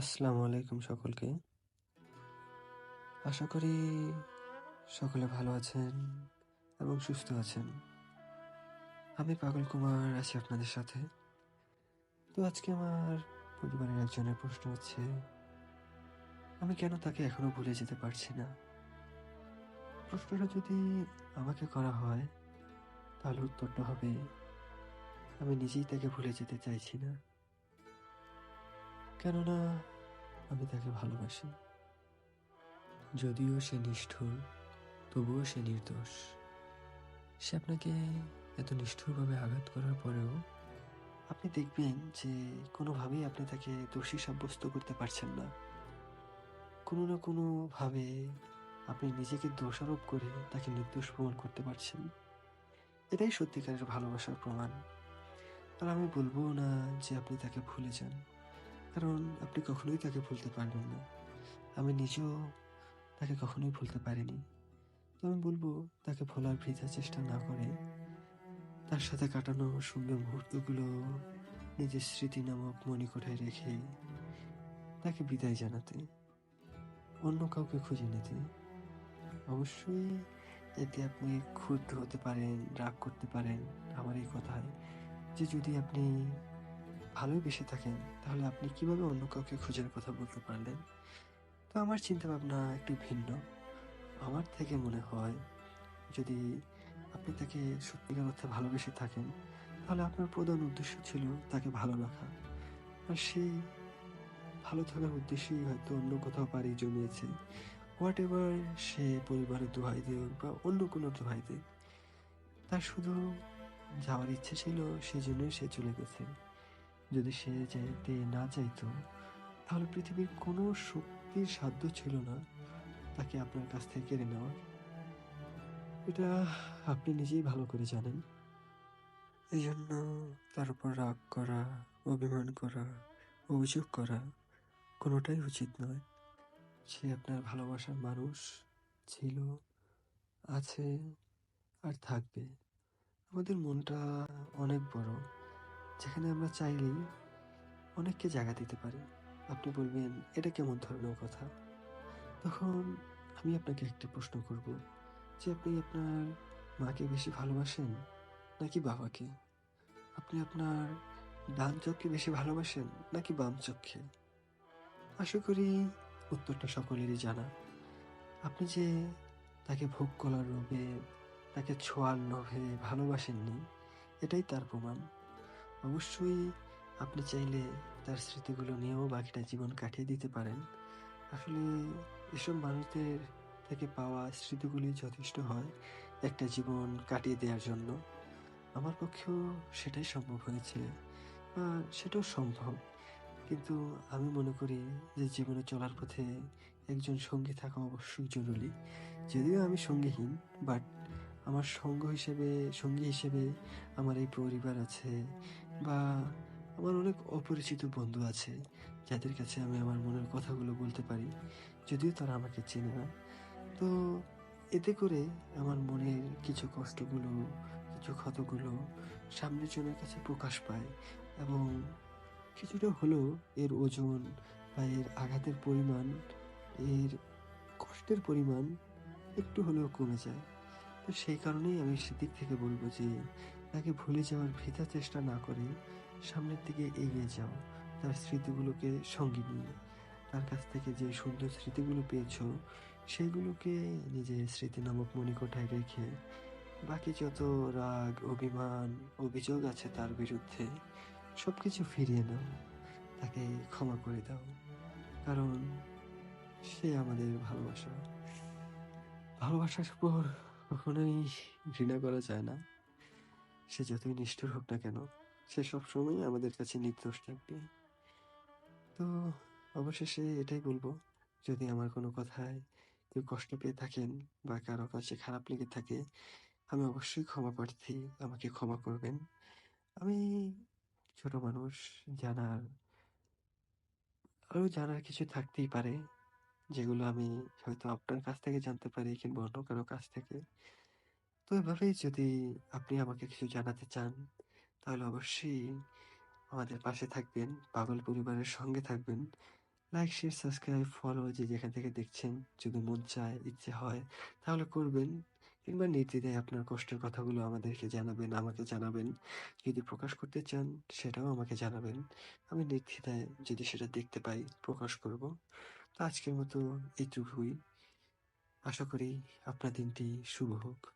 আসসালামু আলাইকুম সকলকে। আশা করি সকলে ভালো আছেন এবং সুস্থ আছেন। আমি পাগল কুমার আছি আপনাদের সাথে। তো আজকে আমার পরিবারের একজনের প্রশ্ন হচ্ছে, আমি কেন তাকে এখনও ভুলে যেতে পারছি না? প্রশ্নটা যদি আমাকে করা হয়, তাহলে উত্তরটা হবে, আমি নিজেই তাকে ভুলে যেতে চাইছি না। কেননা আমি তাকে ভালোবাসি। যদিও সে নিষ্ঠুর, তবুও সে নির্দোষ। সে আপনাকে এত নিষ্ঠুরভাবে আঘাত করার পরেও আপনি দেখবেন যে কোনোভাবেই আপনি তাকে দোষী সাব্যস্ত করতে পারছেন না। কোনো না কোনোভাবে আপনি নিজেকে দোষারোপ করে তাকে নির্দোষ প্রমাণ করতে পারছেন। এটাই সত্যিকারের ভালোবাসার প্রমাণ। আর আমি বলব না যে আপনি তাকে ভুলে যান। কারণ আপনি কখনোই তাকে ভুলতে পারবেন না। আমি নিজেও তাকে কখনোই ভুলতে পারিনি। তো আমি বলব তাকে ভোলার বৃথা চেষ্টা না করে তার সাথে কাটানো সুন্দর মুহূর্তগুলো নিজের স্মৃতি নামক মণিকোঠায় রেখে তাকে বিদায় জানাতে, অন্য কাউকে খুঁজে নিতে। অবশ্যই এতে আপনি ক্ষুব্ধ হতে পারেন, রাগ করতে পারেন আমার এই কথায় যে যদি আপনি ভালোই বেশে থাকেন, তাহলে আপনি কীভাবে অন্য কাউকে খোঁজার কথা বলতে পারলেন? তো আমার চিন্তাভাবনা একটু ভিন্ন। আমার থেকে মনে হয়, যদি আপনি তাকে সত্যিকার অর্থে ভালোবেসে থাকেন, তাহলে আপনার প্রধান উদ্দেশ্য ছিল তাকে ভালো রাখা। আর সেই ভালো থাকার উদ্দেশ্যেই হয়তো অন্য কোথাও পাড়ি জমিয়েছে। হোয়াট এভার সে পরিবারের দোহাই দিক বা অন্য কোনো দোহাই দিক। তার শুধু যাওয়ার ইচ্ছে ছিল সেজন্যই সে চলে গেছে। যদি সে যেতে না চাইতো তাহলে পৃথিবীর কোনো শক্তির সাধ্য ছিল না তাকে আপনার কাছ থেকে কেড়ে নেওয়ার। এটা আপনি নিজেই ভালো করে জানেন। এজন্য তার উপর রাগ করা, অভিমান করা, অভিযোগ করা কোনোটাই উচিত নয়। সে আপনার ভালোবাসার মানুষ ছিল, আছে আর থাকবে। আমাদের মনটা অনেক বড়। যেখানে আমরা চাইলেই অনেককে জায়গা দিতে পারি। আপনি বলবেন, এটা কেমন ধরনের কথা? তখন আমি আপনাকে একটা প্রশ্ন করব যে আপনি আপনার মাকে বেশি ভালোবাসেন নাকি বাবাকে? আপনি আপনার ডান চোখকে বেশি ভালোবাসেন নাকি বাম চোখকে? আশা করি উত্তরটা সকলেরই জানা। আপনি যে তাকে ভোগ করার লোভে, তাকে ছোঁয়ার লোভে ভালোবাসেননি, এটাই তার প্রমাণ। অবশ্যই আপনি চাইলে তার স্মৃতিগুলো নিয়েও বাকিটা জীবন কাটিয়ে দিতে পারেন। আসলে এসব মানুষদের থেকে পাওয়া স্মৃতিগুলি যথেষ্ট হয় একটা জীবন কাটিয়ে দেওয়ার জন্য। আমার পক্ষেও সেটাই সম্ভব হয়েছে, বা সেটাও সম্ভব। কিন্তু আমি মনে করি যে জীবনে চলার পথে একজন সঙ্গী থাকা অবশ্যই জরুরি। যদিও আমি সঙ্গীহীন বাট আমার সঙ্গ হিসেবে, সঙ্গী হিসেবে আমার এই পরিবার আছে বা আমার অনেক অপরিচিত বন্ধু আছে, যাদের কাছে আমি আমার মনের কথাগুলো বলতে পারি, যদিও তারা আমাকে চেনে না। তো এতে করে আমার মনের কিছু কষ্টগুলো, কিছু ক্ষতগুলো সামনের জনের কাছে প্রকাশ পায় এবং কিছুটা হলেও এর ওজন বা এর আঘাতের পরিমাণ, এর কষ্টের পরিমাণ একটু হলেও কমে যায়। তো সেই কারণেই আমি সেদিক থেকে বলব যে তাকে ভুলে যাওয়ার ভৃথা চেষ্টা না করে সামনের দিকে এগিয়ে যাও। তার স্মৃতিগুলোকে সঙ্গে নিয়ে। তার কাছ থেকে যে সুন্দর স্মৃতিগুলো পেয়েছ, সেগুলোকে নিজের স্মৃতি নামক মণিকোঠায় রেখে বাকি যত রাগ, অভিমান, অভিযোগ আছে তার বিরুদ্ধে সব কিছু ফিরিয়ে নাও। তাকে ক্ষমা করে দাও। কারণ সে আমাদের ভালোবাসা। ভালোবাসার উপর কখনোই ঘৃণা করা যায় না। সে যতই নিষ্ঠুর হোক না কেন, সে সবসময় আমাদের কাছে নির্দোষ থাকবে। তো অবশেষে এটাই বলব, যদি আমার কোনো কথায় কেউ কষ্ট পেয়ে থাকেন বা কারও কাছে খারাপ লেগে থাকে, আমি অবশ্যই ক্ষমা প্রার্থী আমাকে ক্ষমা করবেন। আমি ছোট মানুষ, জানার, আরও জানার কিছু থাকতেই পারে, যেগুলো আমি হয়তো আপনার কাছ থেকে জানতে পারি কিংবা অন্য কারও কাছ থেকে। তো এভাবেই যদি আপনি আমাকে কিছু জানাতে চান তাহলে অবশ্যই আমাদের পাশে থাকবেন, পাগল পরিবারের সঙ্গে থাকবেন। লাইক, শেয়ার, সাবস্ক্রাইব, ফলো যে যেখান থেকে দেখছেন যদি মন চায়, ইচ্ছে হয় তাহলে করবেন। কিংবা নির্দ্বিধায় আপনার কষ্টের কথাগুলো আমাদেরকে জানাবেন, আমাকে জানাবেন। যদি প্রকাশ করতে চান সেটাও আমাকে জানাবেন। আমি নির্দ্বিধায় যদি সেটা দেখতে পাই প্রকাশ করব। তো আজকের মতো এইটুকুই। আশা করি আপনার দিনটি শুভ হোক।